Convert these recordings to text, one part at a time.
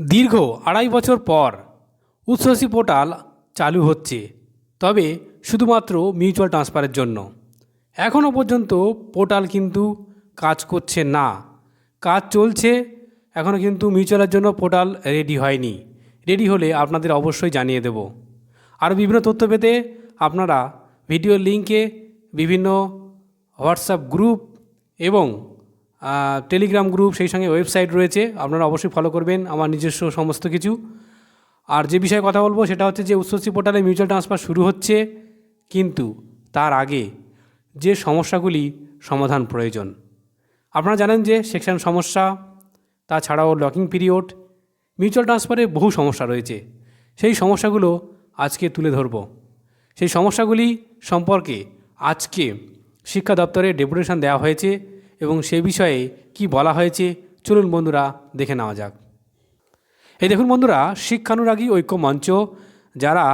দীর্ঘ আড়াই বছর পর উচ্ছ্বসী পোর্টাল চালু হচ্ছে। তবে শুধুমাত্র মিউচুয়াল ট্রান্সফারের জন্য। এখনও পর্যন্ত পোর্টাল কিন্তু কাজ করছে না। কাজ চলছে, এখনও কিন্তু মিউচুয়ালের জন্য পোর্টাল রেডি হয়নি। রেডি হলে আপনাদের অবশ্যই জানিয়ে দেব। আরও বিভিন্ন তথ্য পেতে আপনারা ভিডিও লিঙ্কে বিভিন্ন হোয়াটসঅ্যাপ গ্রুপ এবং টেলিগ্রাম গ্রুপ সেই সঙ্গে ওয়েবসাইট রয়েছে, আপনারা অবশ্যই ফলো করবেন, আমার নিজস্ব সমস্ত কিছু। আর যে বিষয়ে কথা বলব সেটা হচ্ছে যে উচ্চশ্রী পোর্টালে মিউচুয়াল ট্রান্সফার শুরু হচ্ছে, কিন্তু তার আগে যে সমস্যাগুলি সমাধান প্রয়োজন। আপনারা জানেন যে সেকশন সমস্যা, তাছাড়াও লকিং পিরিয়ড মিউচুয়াল ট্রান্সফারে বহু সমস্যা রয়েছে। সেই সমস্যাগুলো আজকে তুলে ধরব। সেই সমস্যাগুলি সম্পর্কে আজকে শিক্ষা দপ্তরে ডেপুটেশন দেওয়া হয়েছে। এবং সে বিষয়ে কি বলা হয়েছে, চলুন বন্ধুরা দেখে নেওয়া যাক। এই দেখুন বন্ধুরা, শিক্ষানুরাগী ঐক্য মঞ্চ, যারা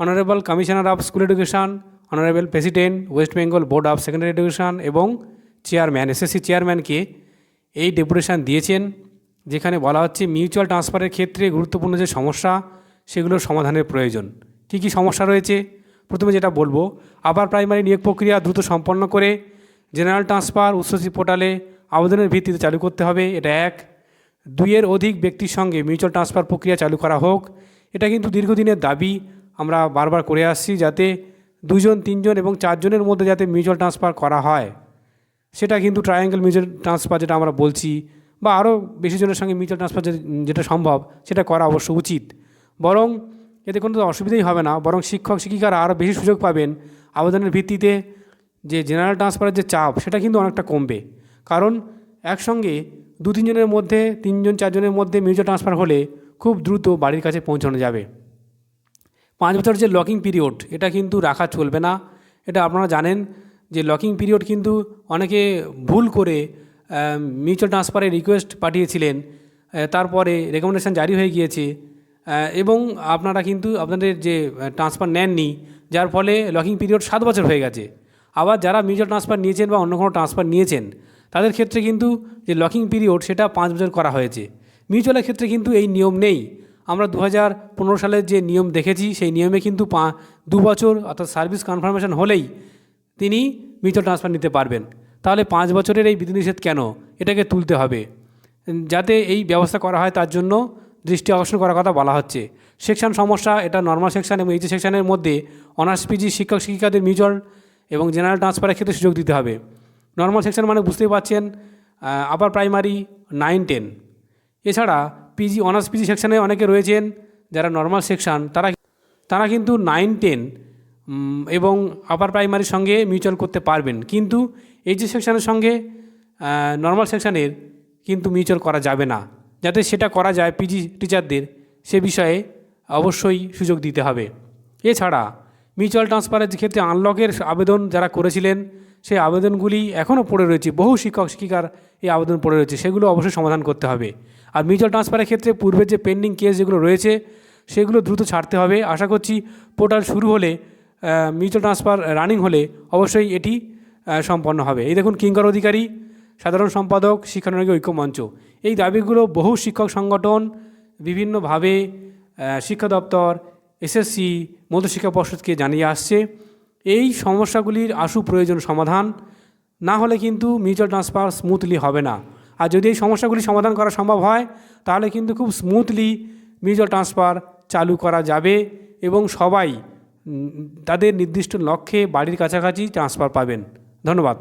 honourable commissioner of school education honourable president West Bengal board of secondary education এবং চেয়ারম্যান এসএসসি চেয়ারম্যানকে এই ডেপুটেশন দিয়েছেন, যেখানে বলা হচ্ছে মিউচুয়াল ট্রান্সফারের ক্ষেত্রে গুরুত্বপূর্ণ যে সমস্যা, সেগুলোর সমাধানের প্রয়োজন। কী কী সমস্যা রয়েছে? প্রথমে যেটা বলব আবার প্রাইমারি নিয়োগ প্রক্রিয়া দ্রুত সম্পন্ন করে জেনারেল ট্রান্সফার উচ্চশী পোর্টালে আবেদনের ভিত্তিতে চালু করতে হবে। এটা এক। দুইয়ের অধিক ব্যক্তির সঙ্গে মিউচুয়াল ট্রান্সফার প্রক্রিয়া চালু করা হোক। এটা কিন্তু দীর্ঘদিনের দাবি। আমরা বারবার করে আসছি যাতে দুজন তিনজন এবং চারজনের মধ্যে যাতে মিউচুয়াল ট্রান্সফার করা হয়। সেটা কিন্তু ট্রায়াঙ্গেল মিউচুয়াল ট্রান্সফার যেটা আমরা বলছি বা আরও বেশি জনের সঙ্গে মিউচুয়াল ট্রান্সফার যেটা সম্ভব, সেটা করা অবশ্য উচিত। বরং এতে কোনো অসুবিধাই হবে না। বরং শিক্ষক, শিক্ষিকারা আরও বেশি সুযোগ পাবেন আবেদনের ভিত্তিতে। যে জেনারেল ট্রান্সফারের যে চাপ, সেটা কিন্তু অনেকটা কমবে। কারণ একসঙ্গে দু তিনজনের মধ্যে, তিনজন, চারজনের মধ্যে মিউচুয়াল ট্রান্সফার হলে খুব দ্রুত বাড়ির কাছে পৌঁছানো যাবে। পাঁচ বছর যে লকিং পিরিয়ড এটা কিন্তু রাখা চলবে না। এটা আপনারা জানেন যে লকিং পিরিয়ড কিন্তু অনেকে ভুল করে মিউচুয়াল ট্রান্সফারের রিকোয়েস্ট পাঠিয়েছিলেন। তারপরে রেকমেন্ডেশন জারি হয়ে গিয়েছে। এবং আপনারা কিন্তু আপনাদের যে ট্রান্সফার নেননি, যার ফলে লকিং পিরিয়ড সাত বছর হয়ে গেছে। আবার যারা মিউচুয়াল ট্রান্সফার নিয়েছেন বা অন্য কোনো ট্রান্সফার নিয়েছেন, তাদের ক্ষেত্রে কিন্তু যে লকিং পিরিয়ড সেটা পাঁচ বছর করা হয়েছে। মিউচুয়ালের ক্ষেত্রে কিন্তু এই নিয়ম নেই। আমরা দু হাজার পনেরো সালের যে নিয়ম দেখেছি, সেই নিয়মে কিন্তু পা, দু বছর অর্থাৎ সার্ভিস কনফার্মেশন হলেই তিনি মিউচুয়াল ট্রান্সফার নিতে পারবেন। তাহলে পাঁচ বছরের এই বিধিনিষেধ কেন? এটাকে তুলতে হবে। যাতে এই ব্যবস্থা করা হয় তার জন্য দৃষ্টি আকর্ষণ করার কথা বলা হচ্ছে। সেকশন সমস্যা, এটা নর্মাল সেকশন এবং এইচ সেকশনের মধ্যে অনার্স পিজি শিক্ষক শিক্ষিকাদের মিউচুয়াল এবং জেনারেল ট্রান্সফারের ক্ষেত্রে সুযোগ দিতে হবে। নর্মাল সেকশন মানে বুঝতেই পারছেন আপার প্রাইমারি নাইন টেন এছাড়া পিজি অনার্স পিজি সেকশনে অনেকে রয়েছেন যারা নর্মাল সেকশন তারা তারা কিন্তু নাইন টেন এবং আপার প্রাইমারির সঙ্গে মিউচুয়াল করতে পারবেন। কিন্তু এই যে সেকশনের সঙ্গে নর্মাল সেকশনের কিন্তু মিউচুয়াল করা যাবে না। যাতে সেটা করা যায় পিজি টিচারদের সে বিষয়ে অবশ্যই সুযোগ দিতে হবে। এছাড়া মিউচুয়াল ট্রান্সফারের ক্ষেত্রে আনলকের আবেদন যারা করেছিলেন, সেই আবেদনগুলি এখনও পড়ে রয়েছে। বহু শিক্ষক, শিক্ষিকার এই আবেদন পড়ে রয়েছে। সেগুলো অবশ্যই সমাধান করতে হবে। আর মিউচুয়াল ট্রান্সফারের ক্ষেত্রে পূর্বের যে পেন্ডিং কেস যেগুলো রয়েছে, সেগুলো দ্রুত ছাড়তে হবে। আশা করছি পোর্টাল শুরু হলে মিউচুয়াল ট্রান্সফার রানিং হলে অবশ্যই এটি সম্পন্ন হবে। এই দেখুন কিঙ্কর অধিকারী সাধারণ সম্পাদক, শিক্ষানুরাগী ঐক্য মঞ্চ। এই দাবিগুলো বহু শিক্ষক সংগঠন, বিভিন্নভাবে শিক্ষা দপ্তর এসএসসি মধ্যশিক্ষা পর্ষদকে জানিয়ে আসছে, এই সমস্যাগুলির আশু প্রয়োজন সমাধান, না হলে কিন্তু মিউচুয়াল ট্রান্সফার স্মুথলি হবে না। আর যদি এই সমস্যাগুলি সমাধান করা সম্ভব হয়, তাহলে কিন্তু খুব স্মুথলি মিউচুয়াল ট্রান্সফার চালু করা যাবে এবং সবাই তাদের নির্দিষ্ট লক্ষ্যে বাড়ির কাছাকাছি ট্রান্সফার পাবেন। ধন্যবাদ।